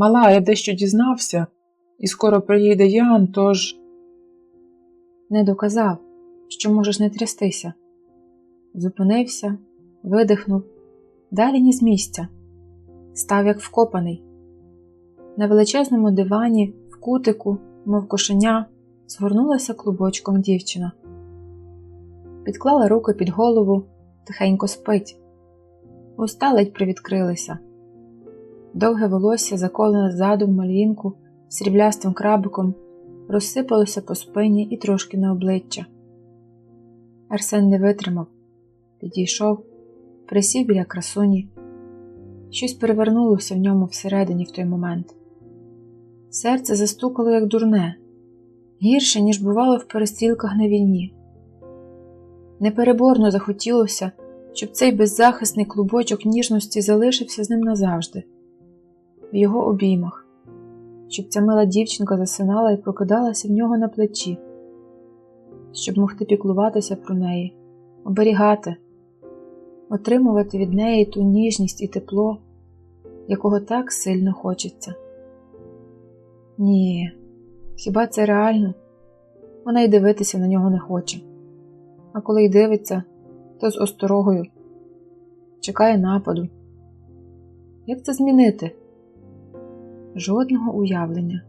Мала, я дещо дізнався, і скоро приїде Ян, тож. Не доказав, що можеш не трястися. Зупинився, видихнув, далі ні з місця, став як вкопаний. На величезному дивані, в кутику, мов кошеня, згорнулася клубочком дівчина. Підклала руки під голову, тихенько спить. Уста ледь привідкрилися. Довге волосся, заколене ззаду в малінку, сріблястим крабиком, розсипалося по спині і трошки на обличчя. Арсен не витримав, підійшов, присів біля красуні. Щось перевернулося в ньому всередині в той момент. Серце застукало, як дурне, гірше, ніж бувало в перестрілках на війні. Непереборно захотілося, щоб цей беззахисний клубочок ніжності залишився з ним назавжди, в його обіймах, щоб ця мила дівчинка засинала і прокидалася в нього на плечі, щоб могти піклуватися про неї, оберігати, отримувати від неї ту ніжність і тепло, якого так сильно хочеться. Ні, хіба це реально? Вона й дивитися на нього не хоче. А коли й дивиться, то з осторогою, чекає нападу. Як це змінити? Жодного уявлення.